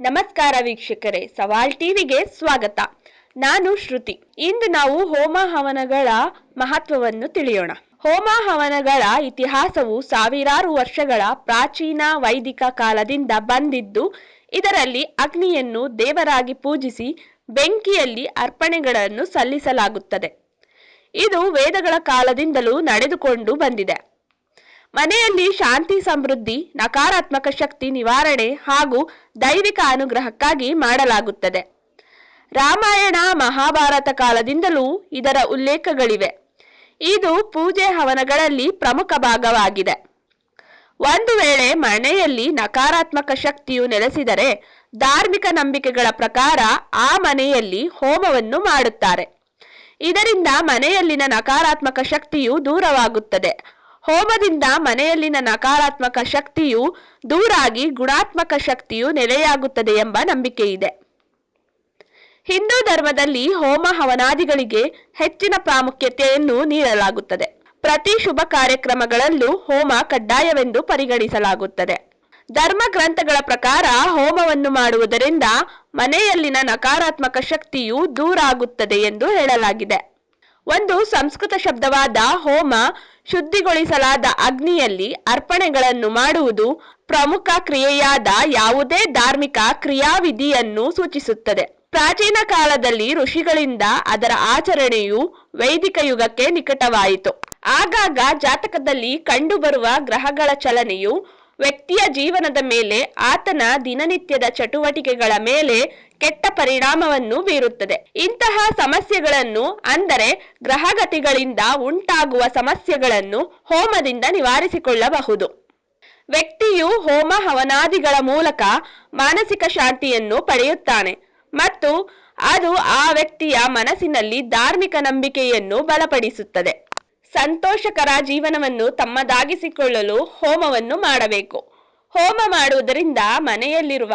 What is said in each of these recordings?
ನಮಸ್ಕಾರ ವೀಕ್ಷಕರೇ, ಸವಾಲ್ ಟಿವಿಗೆ ಸ್ವಾಗತ. ನಾನು ಶ್ರುತಿ. ಇಂದು ನಾವು ಹೋಮ ಹವನಗಳ ಮಹತ್ವವನ್ನು ತಿಳಿಯೋಣ. ಹೋಮ ಹವನಗಳ ಇತಿಹಾಸವು ಸಾವಿರಾರು ವರ್ಷಗಳ ಪ್ರಾಚೀನ ವೈದಿಕ ಕಾಲದಿಂದ ಬಂದಿದ್ದು, ಇದರಲ್ಲಿ ಅಗ್ನಿಯನ್ನು ದೇವರಾಗಿ ಪೂಜಿಸಿ ಬೆಂಕಿಯಲ್ಲಿ ಅರ್ಪಣೆಗಳನ್ನು ಸಲ್ಲಿಸಲಾಗುತ್ತದೆ. ಇದು ವೇದಗಳ ಕಾಲದಿಂದಲೂ ನಡೆದುಕೊಂಡು ಬಂದಿದೆ. ಮನೆಯಲ್ಲಿ ಶಾಂತಿ ಸಮೃದ್ಧಿ, ನಕಾರಾತ್ಮಕ ಶಕ್ತಿ ನಿವಾರಣೆ ಹಾಗೂ ದೈವಿಕ ಅನುಗ್ರಹಕ್ಕಾಗಿ ಮಾಡಲಾಗುತ್ತದೆ. ರಾಮಾಯಣ ಮಹಾಭಾರತ ಕಾಲದಿಂದಲೂ ಇದರ ಉಲ್ಲೇಖಗಳಿವೆ. ಇದು ಪೂಜೆ ಹವನಗಳಲ್ಲಿ ಪ್ರಮುಖ ಭಾಗವಾಗಿದೆ. ಒಂದು ವೇಳೆ ಮನೆಯಲ್ಲಿ ನಕಾರಾತ್ಮಕ ಶಕ್ತಿಯು ನೆಲೆಸಿದರೆ ಧಾರ್ಮಿಕ ನಂಬಿಕೆಗಳ ಪ್ರಕಾರ ಆ ಮನೆಯಲ್ಲಿ ಹೋಮವನ್ನು ಮಾಡುತ್ತಾರೆ. ಇದರಿಂದ ಮನೆಯಲ್ಲಿನ ನಕಾರಾತ್ಮಕ ಶಕ್ತಿಯು ದೂರವಾಗುತ್ತದೆ. ಹೋಮದಿಂದ ಮನೆಯಲ್ಲಿನ ನಕಾರಾತ್ಮಕ ಶಕ್ತಿಯು ದೂರಾಗಿ ಗುಣಾತ್ಮಕ ಶಕ್ತಿಯು ನೆಲೆಯಾಗುತ್ತದೆ ಎಂಬ ನಂಬಿಕೆ ಇದೆ ಹಿಂದೂ ಧರ್ಮದಲ್ಲಿ ಹೋಮ ಹವನಾದಿಗಳಿಗೆ ಹೆಚ್ಚಿನ ಪ್ರಾಮುಖ್ಯತೆಯನ್ನು ನೀಡಲಾಗುತ್ತದೆ. ಪ್ರತಿ ಶುಭ ಕಾರ್ಯಕ್ರಮಗಳಲ್ಲೂ ಹೋಮ ಕಡ್ಡಾಯವೆಂದು ಪರಿಗಣಿಸಲಾಗುತ್ತದೆ. ಧರ್ಮ ಗ್ರಂಥಗಳ ಪ್ರಕಾರ ಹೋಮವನ್ನು ಮಾಡುವುದರಿಂದ ಮನೆಯಲ್ಲಿನ ನಕಾರಾತ್ಮಕ ಶಕ್ತಿಯು ದೂರಾಗುತ್ತದೆ ಎಂದು ಹೇಳಲಾಗಿದೆ. ಒಂದು ಸಂಸ್ಕೃತ ಶಬ್ದವಾದ ಹೋಮ ಶುದ್ಧಿಗೊಳಿಸಲಾದ ಅಗ್ನಿಯಲ್ಲಿ ಅರ್ಪಣೆಗಳನ್ನು ಮಾಡುವುದು ಪ್ರಮುಖ ಕ್ರಿಯೆಯಾದ ಯಾವುದೇ ಧಾರ್ಮಿಕ ಕ್ರಿಯಾವಿಧಿಯನ್ನು ಸೂಚಿಸುತ್ತದೆ. ಪ್ರಾಚೀನ ಕಾಲದಲ್ಲಿ ಋಷಿಗಳಿಂದ ಅದರ ಆಚರಣೆಯು ವೈದಿಕ ಯುಗಕ್ಕೆ ನಿಕಟವಾಯಿತು. ಆಗಾಗ ಜಾತಕದಲ್ಲಿ ಕಂಡುಬರುವ ಗ್ರಹಗಳ ಚಲನೆಯು ವ್ಯಕ್ತಿಯ ಜೀವನದ ಮೇಲೆ ಆತನ ದಿನನಿತ್ಯದ ಚಟುವಟಿಕೆಗಳ ಮೇಲೆ ಕೆಟ್ಟ ಪರಿಣಾಮವನ್ನು ಬೀರುತ್ತದೆ. ಇಂತಹ ಸಮಸ್ಯೆಗಳನ್ನು ಅಂದರೆ ಗ್ರಹಗತಿಗಳಿಂದ ಉಂಟಾಗುವ ಸಮಸ್ಯೆಗಳನ್ನು ಹೋಮದಿಂದ ನಿವಾರಿಸಿಕೊಳ್ಳಬಹುದು. ವ್ಯಕ್ತಿಯು ಹೋಮ ಹವನಾದಿಗಳ ಮೂಲಕ ಮಾನಸಿಕ ಶಾಂತಿಯನ್ನು ಪಡೆಯುತ್ತಾನೆ ಮತ್ತು ಅದು ಆ ವ್ಯಕ್ತಿಯ ಮನಸ್ಸಿನಲ್ಲಿ ಧಾರ್ಮಿಕ ನಂಬಿಕೆಯನ್ನು ಬಲಪಡಿಸುತ್ತದೆ. ಸಂತೋಷಕರ ಜೀವನವನ್ನು ತಮ್ಮದಾಗಿಸಿಕೊಳ್ಳಲು ಹೋಮವನ್ನು ಮಾಡಬೇಕು. ಹೋಮ ಮಾಡುವುದರಿಂದ ಮನೆಯಲ್ಲಿರುವ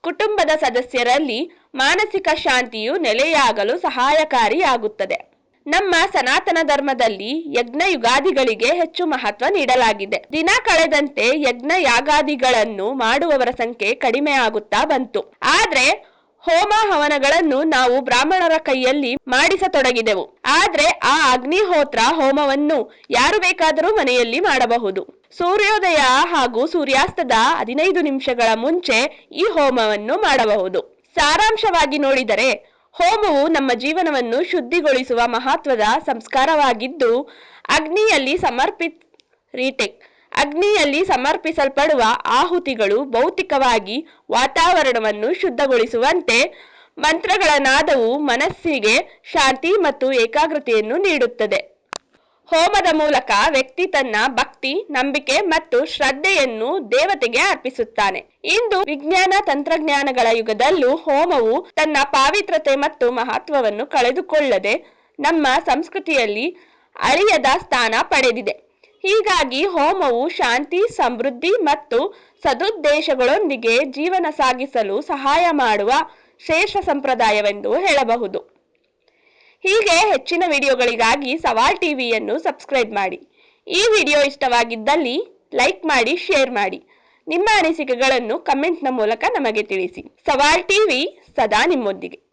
ಕುಟುಂಬದ ಸದಸ್ಯರಲ್ಲಿ ಮಾನಸಿಕ ಶಾಂತಿಯು ನೆಲೆಯಾಗಲು ಸಹಾಯಕಾರಿಯಾಗುತ್ತದೆ. ನಮ್ಮ ಸನಾತನ ಧರ್ಮದಲ್ಲಿ ಯಜ್ಞ ಯುಗಾದಿಗಳಿಗೆ ಹೆಚ್ಚು ಮಹತ್ವ ನೀಡಲಾಗಿದೆ. ದಿನ ಕಳೆದಂತೆ ಯಜ್ಞ ಯಾಗಾದಿಗಳನ್ನು ಮಾಡುವವರ ಸಂಖ್ಯೆ ಕಡಿಮೆ ಆಗುತ್ತಾ ಬಂತು. ಆದ್ರೆ ಹೋಮ ಹವನಗಳನ್ನು ನಾವು ಬ್ರಾಹ್ಮಣರ ಕೈಯಲ್ಲಿ ಮಾಡಿಸತೊಡಗಿದೆವು. ಆದ್ರೆ ಆ ಅಗ್ನಿಹೋತ್ರ ಹೋಮವನ್ನು ಯಾರು ಬೇಕಾದರೂ ಮನೆಯಲ್ಲಿ ಮಾಡಬಹುದು. ಸೂರ್ಯೋದಯ ಹಾಗೂ ಸೂರ್ಯಾಸ್ತದ ಹದಿನೈದು ನಿಮಿಷಗಳ ಮುಂಚೆ ಈ ಹೋಮವನ್ನು ಮಾಡಬಹುದು. ಸಾರಾಂಶವಾಗಿ ನೋಡಿದರೆ, ಹೋಮವು ನಮ್ಮ ಜೀವನವನ್ನು ಶುದ್ಧಿಗೊಳಿಸುವ ಮಹತ್ವದ ಸಂಸ್ಕಾರವಾಗಿದ್ದು, ಅಗ್ನಿಯಲ್ಲಿ ಸಮರ್ಪಿತ ರೀಟೆಕ್ ಅಗ್ನಿಯಲ್ಲಿ ಸಮರ್ಪಿಸಲ್ಪಡುವ ಆಹುತಿಗಳು ಭೌತಿಕವಾಗಿ ವಾತಾವರಣವನ್ನು ಶುದ್ಧಗೊಳಿಸುವಂತೆ ಮಂತ್ರಗಳ ನಾದವು ಮನಸ್ಸಿಗೆ ಶಾಂತಿ ಮತ್ತು ಏಕಾಗ್ರತೆಯನ್ನು ನೀಡುತ್ತದೆ. ಹೋಮದ ಮೂಲಕ ವ್ಯಕ್ತಿ ತನ್ನ ಭಕ್ತಿ, ನಂಬಿಕೆ ಮತ್ತು ಶ್ರದ್ಧೆಯನ್ನು ದೇವತೆಗೆ ಅರ್ಪಿಸುತ್ತಾನೆ. ಇಂದು ವಿಜ್ಞಾನ ತಂತ್ರಜ್ಞಾನಗಳ ಯುಗದಲ್ಲೂ ಹೋಮವು ತನ್ನ ಪಾವಿತ್ರತೆ ಮತ್ತು ಮಹತ್ವವನ್ನು ಕಳೆದುಕೊಳ್ಳದೆ ನಮ್ಮ ಸಂಸ್ಕೃತಿಯಲ್ಲಿ ಅಳಿಯದ ಸ್ಥಾನ ಪಡೆದಿದೆ. ಹೀಗಾಗಿ ಹೋಮವು ಶಾಂತಿ, ಸಮೃದ್ಧಿ ಮತ್ತು ಸದುದ್ದೇಶಗಳೊಂದಿಗೆ ಜೀವನ ಸಾಗಿಸಲು ಸಹಾಯ ಮಾಡುವ ಶ್ರೇಷ್ಠ ಸಂಪ್ರದಾಯವೆಂದು ಹೇಳಬಹುದು. ಹೀಗೆ ಹೆಚ್ಚಿನ ವಿಡಿಯೋಗಳಿಗಾಗಿ ಸವಾಲ್ ಟಿವಿಯನ್ನು ಸಬ್ಸ್ಕ್ರೈಬ್ ಮಾಡಿ. ಈ ವಿಡಿಯೋ ಇಷ್ಟವಾಗಿದ್ದಲ್ಲಿ ಲೈಕ್ ಮಾಡಿ, ಶೇರ್ ಮಾಡಿ. ನಿಮ್ಮ ಅನಿಸಿಕೆಗಳನ್ನು ಕಮೆಂಟ್ನ ಮೂಲಕ ನಮಗೆ ತಿಳಿಸಿ. ಸವಾಲ್ ಟಿವಿ ಸದಾ ನಿಮ್ಮೊಂದಿಗೆ.